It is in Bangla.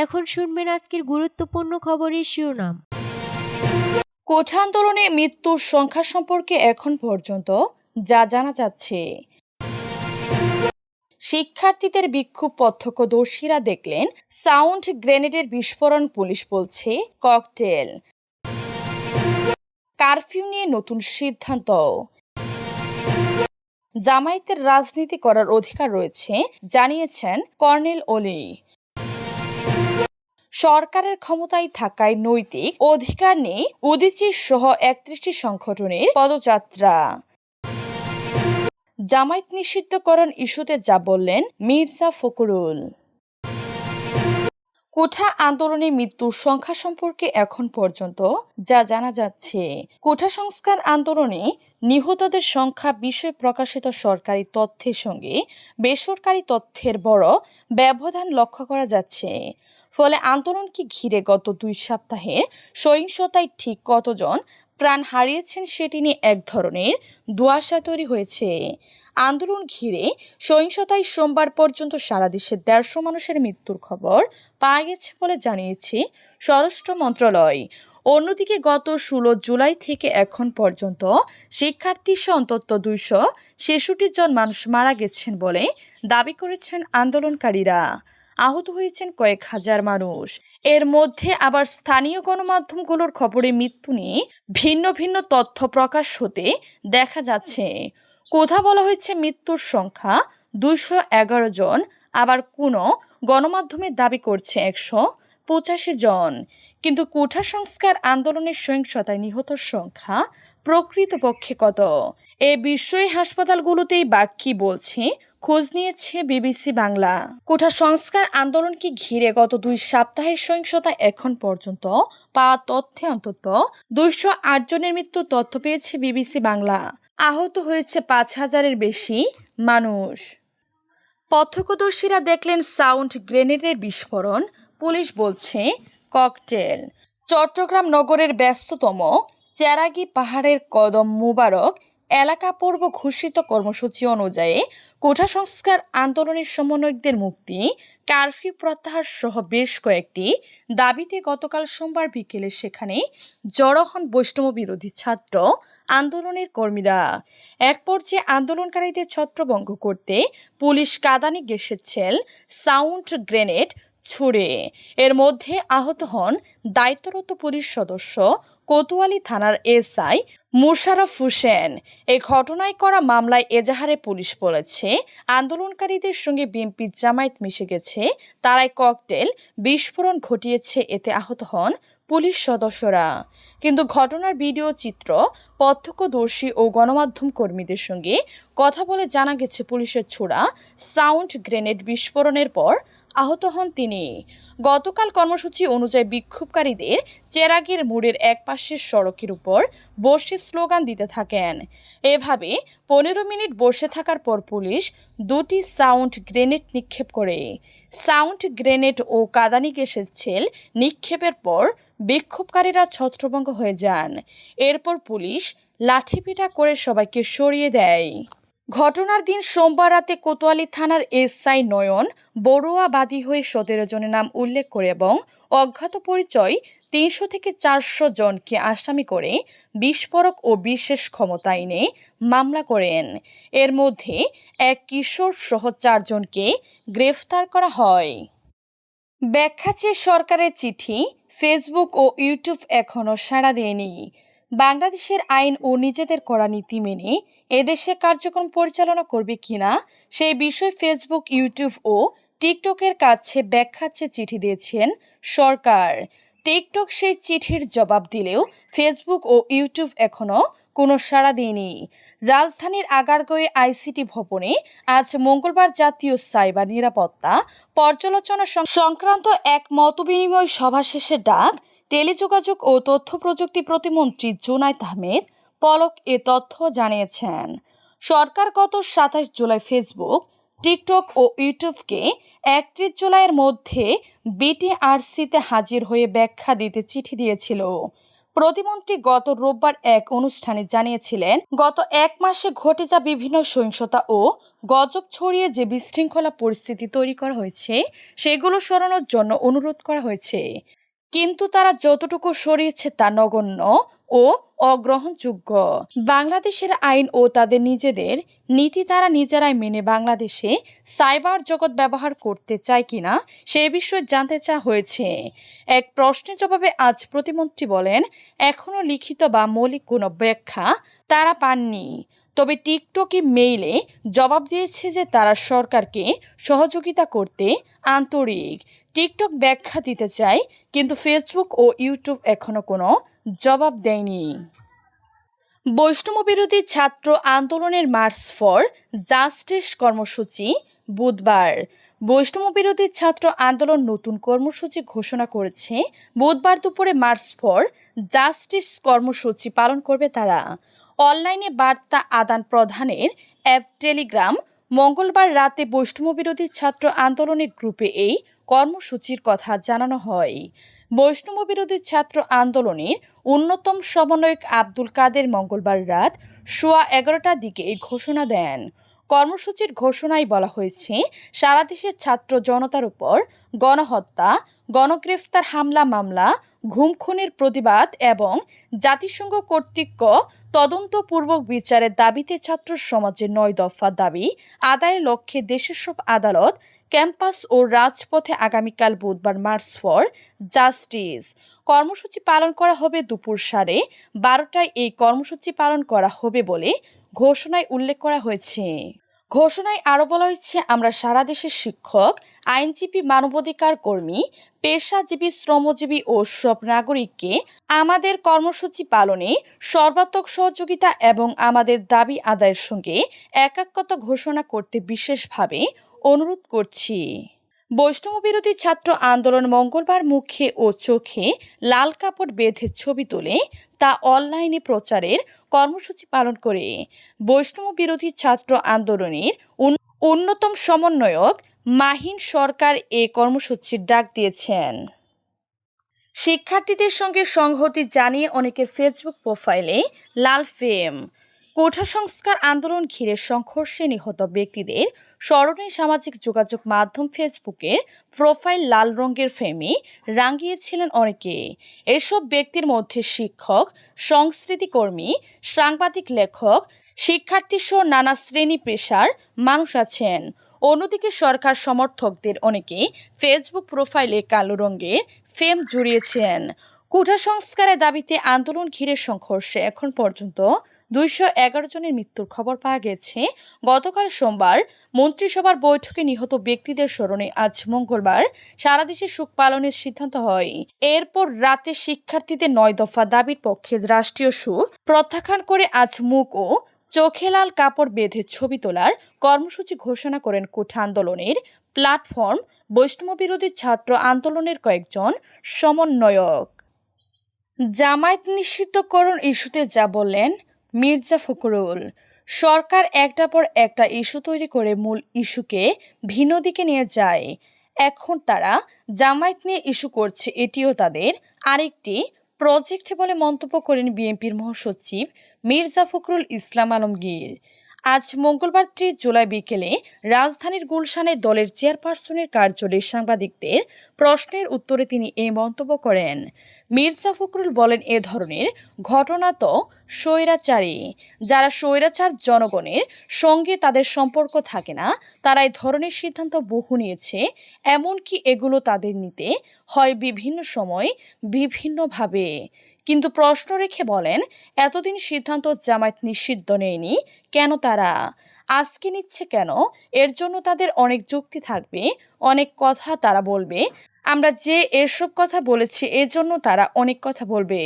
এখন শুনবেন আজকের গুরুত্বপূর্ণ খবরের শিরোনাম। কোঠা আন্দোলনে মৃত্যুর সংখ্যা সম্পর্কে এখন পর্যন্ত যা জানা যাচ্ছে। শিক্ষার্থীদের বিক্ষোভ প্রত্যক্ষদর্শীরা দেখলেন, সাউন্ড গ্রেনেডের বিস্ফোরণ পুলিশ বলছে, ককটেল। কারফিউ নিয়ে নতুন সিদ্ধান্ত। জামায়াতের রাজনীতি করার অধিকার রয়েছে, জানিয়েছেন কর্নেল ওলি। সরকারের ক্ষমতায় থাকায় নৈতিক অধিকার নেই উদিচি সহ একত্রিশটি সংগঠনের পদযাত্রা। জামায়াত নিষিদ্ধকরণ ইস্যুতে যা বললেন মির্জা ফখরুল। কোঠা আন্দোলনে মৃত্যুর সংখ্যা সম্পর্কে এখন পর্যন্ত যা জানা যাচ্ছে, কোঠা সংস্কার আন্দোলনে নিহতদের সংখ্যা বিষয়ে প্রকাশিত সরকারি তথ্যের সঙ্গে বেসরকারি তথ্যের বড় ব্যবধান লক্ষ্য করা যাচ্ছে। ফলে আন্দোলনকে ঘিরে গত দুই সপ্তাহে? সহিংসতায় ঠিক কতজন প্রাণ হারিয়েছেন সেটি নিয়ে এক ধরনের দুয়াশা তৈরি হয়েছে। আন্দোলন ঘিরে সহিংসতায় সোমবার পর্যন্ত সারা দেশে দেড়শো মানুষের মৃত্যুর খবর পাওয়া গেছে বলে জানিয়েছে স্বরাষ্ট্র মন্ত্রণালয়। অন্যদিকে গত ষোলো জুলাই থেকে এখন পর্যন্ত শিক্ষার্থী সহ অন্তত দুইশো ছেষট্টি জন মানুষ মারা গেছেন বলে দাবি করেছেন আন্দোলনকারীরা। আহত হয়েছেন কয়েক হাজার মানুষ। এর মধ্যে আবার স্থানীয় গণমাধ্যমগুলোর খবরে মৃত্যু নিয়ে ভিন্ন ভিন্ন তথ্য প্রকাশ হতে দেখা যাচ্ছে। কোথা বলা হয়েছে মৃত্যুর সংখ্যা? দুইশো এগারো জন। আবার কোনো গণমাধ্যমের দাবি করছে একশো পঁচাশি জন। কিন্তু কোঠা সংস্কার আন্দোলনের সহিংসতায় নিহতর সংখ্যা প্রকৃতপক্ষে কত? এ বিষয়ে হাসপাতালগুলোতেই বা বলছে, খোঁজ নিয়েছে বিবিসি বাংলা। কোঠা সংস্কার আন্দোলনকে ঘিরে গত দুই সপ্তাহের সহিংসতা এখন পর্যন্ত পাওয়া তথ্যে অন্তত দুইশো আট জনের মৃত্যুর তথ্য পেয়েছে বিবিসি বাংলা। আহত হয়েছে পাঁচ হাজারের বেশি মানুষ। প্রত্যক্ষদর্শীরা দেখলেন সাউন্ড গ্রেনেডের বিস্ফোরণ, পুলিশ বলছে ককটেল। চট্টগ্রাম নগরের ব্যস্ততম চেরাগি পাহাড়ের কদম মুবারক এলাকা পূর্ব ঘোষিত কর্মসূচি অনুযায়ী কোঠা সংস্কার আন্দোলনের সমন্বয়কদের মুক্তি, কারফিউ প্রত্যাহার সহ বেশ কয়েকটি দাবিতে গতকাল সোমবার বিকেলে সেখানে জড়ো হন বৈষ্ণব বিরোধী ছাত্র আন্দোলনের কর্মীরা। এক পর্যায়ে আন্দোলনকারীদের ছত্রভঙ্গ করতে পুলিশ কাদানে গ্যাসের ছেল, সাউন্ড গ্রেনেড ছুড়ে। এর মধ্যে আহত হন দায়িত্বরত পুলিশ সদস্য কোতোয়ালি থানার এসআই মুশারফ হোসেন এই ঘটনায় করা মামলায় এজাহারে পুলিশ বলেছে, আন্দোলনকারীদের সঙ্গে বিএনপি জামায়াত মিশে গেছে, তারাই ককটেল বিস্ফোরণ ঘটিয়েছে, এতে আহত হন পুলিশ সদস্যরা। কিন্তু ঘটনার ভিডিও চিত্র, প্রত্যক্ষদর্শী ও গণমাধ্যম কর্মীদের সঙ্গে কথা বলে জানা গেছে পুলিশের ছোড়া সাউন্ড গ্রেনেড বিস্ফোরণের পর আহত হন তিনি। গতকাল কর্মসূচি অনুযায়ী বিক্ষোভকারীদের চেরাগের মোড়ের এক পাশের সড়কের উপর বসে স্লোগান দিতে থাকেন। এভাবে পনেরো মিনিট বসে থাকার পর পুলিশ দুটি সাউন্ড গ্রেনেড নিক্ষেপ করে। সাউন্ড গ্রেনেড ও কাদানি গ্যাসের ছেল নিক্ষেপের পর বিক্ষোভকারীরা ছত্রভঙ্গ হয়ে যান। এরপর পুলিশ লাঠিপিটা করে সবাইকে সরিয়ে দেয়। ঘটনার দিন সোমবার রাতে কোতোয়ালি থানার এসআই নয়ন বড়ুয়া বাদী হয়ে সতেরো জনের নাম উল্লেখ করে এবং অজ্ঞাত পরিচয় তিনশো থেকে চারশো জনকে আসামি করে বিস্ফোরক ও বিশেষ ক্ষমতা আইনে মামলা করেন। এর মধ্যে এক কিশোর সহ চারজনকে গ্রেফতার করা হয়। ব্যাখ্যা চেয়ে সরকারের চিঠি, ফেসবুক ও ইউটিউব এখনও সাড়া দেয়নি। বাংলাদেশের আইন ও নিজেদের করা নীতি মেনে এদেশে কার্যক্রম পরিচালনা করবে কিনা, সেই বিষয়ে ফেসবুক ইউটিউব ও টিকটকের কাছে ব্যাখ্যা চেয়ে চিঠি দিয়েছেন সরকার। টিকটক সেই চিঠির জবাব দিলেও ফেসবুক ও ইউটিউব এখনও কোনো সাড়া দেয়নি। রাজধানীর আগারগয়ে আইসিটি ভবনে আজ মঙ্গলবার জাতীয় সাইবার নিরাপত্তা পর্যালোচনা সংক্রান্ত এক মতবিনিময় সভা শেষে ডাক টেলিযোগাযোগ ও তথ্য প্রযুক্তি প্রতিমন্ত্রী জুনাইদ আহমেদ পলক এ তথ্য জানিয়েছেন। সরকার গত সাতাশ জুলাই ফেসবুক, টিকটক ও ইউটিউবকে একত্রিশ জুলাইয়ের মধ্যে বিটিআরসিতে হাজির হয়ে ব্যাখ্যা দিতে চিঠি দিয়েছিল। প্রতিমন্ত্রী গত রোববার এক অনুষ্ঠানে জানিয়েছিলেন, গত এক মাসে ঘটে যা বিভিন্ন সহিংসতা ও গজব ছড়িয়ে যে বিশৃঙ্খলা পরিস্থিতি তৈরি করা হয়েছে, সেগুলো সরানোর জন্য অনুরোধ করা হয়েছে। কিন্তু তারা যতটুকু সরিয়েছে তা নগণ্য ও অগ্রহণযোগ্য। বাংলাদেশের আইন ও তাদের নিজেদের নীতি তারা নিজেরাই মেনে বাংলাদেশে সাইবার জগৎ ব্যবহার করতে চায় কিনা সে বিষয়ে জানতে চা হয়েছে। এক প্রশ্নের জবাবে আজ প্রতিমন্ত্রী বলেন এখনও লিখিত বা মৌলিক কোনো ব্যাখ্যা তারা পাননি। তবে টিকটকে মেইলে জবাব দিয়েছে যে তারা সরকারকে সহযোগিতা করতে আন্তরিক। টিকটক ব্যাখ্যা দিতে চায় কিন্তু ফেসবুক ও ইউটিউব এখনও কোনো জবাব দেয়নি। বৈষ্ণব বিরোধী ছাত্র আন্দোলনের মার্চ ফর জাস্টিস কর্মসূচি বুধবার। বৈষ্ণব বিরোধী ছাত্র আন্দোলন নতুন কর্মসূচি ঘোষণা করেছে। বুধবার দুপুরে মার্চ ফর জাস্টিস কর্মসূচি পালন করবে তারা। অনলাইনে বার্তা আদান প্রদানের অ্যাপ টেলিগ্রাম মঙ্গলবার রাতে বৈষ্ণব বিরোধী ছাত্র আন্দোলনের গ্রুপে এই কর্মসূচির কথা জানানো হয়। বৈষ্ণব বিরোধী ছাত্র আন্দোলনের অন্যতম সমন্বয়ক আব্দুল কাদের মঙ্গলবার রাত সোয়া এগারোটার দিকে এই ঘোষণা দেন। কর্মসূচির ঘোষণায় বলা হয়েছে, সারা দেশের ছাত্র জনতার উপর গণহত্যা, গণগ্রেফতার হামলা মামলা ঘুমখুনের প্রতিবাদ এবং জাতিসংঘ কর্তৃক তদন্তপূর্বক বিচারের দাবিতে ছাত্র সমাজের নয় দফা দাবি, আদায়ের লক্ষ্যে দেশের সব আদালত ক্যাম্পাস ও রাজপথে আগামীকাল বুধবার মার্চ ফর, জাস্টিস। কর্মসূচি পালন করা হবে দুপুর সাড়ে বারোটায়। এই কর্মসূচি পালন করা হবে বলে ঘোষণায় উল্লেখ করা হয়েছে। ঘোষণায় আরও বলা হয়েছে, আমরা সারা দেশের শিক্ষক, আইনজীবী, মানবাধিকার কর্মী, পেশাজীবী, শ্রমজীবী ও সব নাগরিককে আমাদের কর্মসূচি পালনে সর্বাত্মক সহযোগিতা এবং আমাদের দাবি আদায়ের সঙ্গে একাত্মতা ঘোষণা করতে বিশেষভাবে অনুরোধ করছি। বৈষ্ণব বিরোধী ছাত্র আন্দোলন মঙ্গলবার মুখে ও চোখে লাল কাপড় বেঁধে ছবি তোলে তা অনলাইনে প্রচারের কর্মসূচি পালন করে। বৈষ্ণব বিরোধী ছাত্র আন্দোলনের অন্যতম সমন্বয়ক মাহিন সরকার এ কর্মসূচির ডাক দিয়েছেন। শিক্ষার্থীদের সঙ্গে সংহতি জানিয়ে অনেকের ফেসবুক প্রোফাইলে লাল ফেম কোঠা সংস্কার আন্দোলন ঘিরে সংঘর্ষে নিহত ব্যক্তিদের স্মরণে সামাজিক যোগাযোগ মাধ্যম ফেসবুকের প্রোফাইল লাল রঙের ফ্রেমে রাঙিয়েছিলেন অনেকে। এসব ব্যক্তির মধ্যে শিক্ষক সংস্কৃতিকর্মী সাংবাদিক লেখক, শিক্ষার্থী সহ নানা শ্রেণি পেশার মানুষ আছেন। অন্যদিকে সরকার সমর্থকদের অনেকে ফেসবুক প্রোফাইলে কালো রঙের ফেম জুড়িয়েছেন। কুঠা সংস্কারের দাবিতে আন্দোলন ঘিরে সংঘর্ষে এখন পর্যন্ত দুইশো এগারো জনের মৃত্যুর খবর পাওয়া গেছে। গতকাল সোমবার মন্ত্রিসভার বৈঠকে নিহত ব্যক্তিদের স্মরণে আজ মঙ্গলবার সারা দেশে শোক পালনের সিদ্ধান্ত হয়। এরপর রাতে শিক্ষার্থীদের নয় দফা দাবির পক্ষে রাষ্ট্রীয় সুখ প্রত্যাখ্যান করে আজ মুখ ও চোখে লাল কাপড় বেঁধে ছবি তোলার কর্মসূচি ঘোষণা করেন কোঠা আন্দোলনের প্ল্যাটফর্ম বৈষ্ণব বিরোধী ছাত্র আন্দোলনের কয়েকজন সমন্বয়ক। জামায়াত নিষিদ্ধকরণ ইস্যুতে যা বললেন মির্জা ফখরুল। সরকার একটা পর একটা ইস্যু তৈরি করে মূল ইস্যুকে ভিন্ন দিকে নিয়ে যায়। এখন তারা জামায়াত নিয়ে ইস্যু করছে, এটিও তাদের আরেকটি প্রজেক্ট বলে মন্তব্য করেন বিএনপির মহাসচিব মির্জা ফখরুল ইসলাম আলমগীর। আজ মঙ্গলবার ত্রিশ জুলাই বিকেলে রাজধানীর গুলশানে দলের চেয়ারপারসনের কার্যালয়ে সাংবাদিকদের প্রশ্নের উত্তরে তিনি এই মন্তব্য করেন। মির্জা ফখরুল বলেন এ ধরনের ঘটনা তো স্বৈরাচারী। যারা স্বৈরাচার জনগণের সঙ্গে তাদের সম্পর্ক থাকে না, তারা এই ধরনের সিদ্ধান্ত বহু নিয়েছে। এমনকি এগুলো তাদের নিতে হয় বিভিন্ন সময় বিভিন্নভাবে। কিন্তু প্রশ্ন রেখে বলেন, এতদিন সিদ্ধান্ত জামায়াত নিষিদ্ধ নেয়নি, কেন তারা? আজকে নিচ্ছে কেন? এর জন্য তাদের অনেক যুক্তি থাকবে, অনেক কথা তারা বলবে। আমরা যে এসব কথা বলেছি এজন্য তারা অনেক কথা বলবে।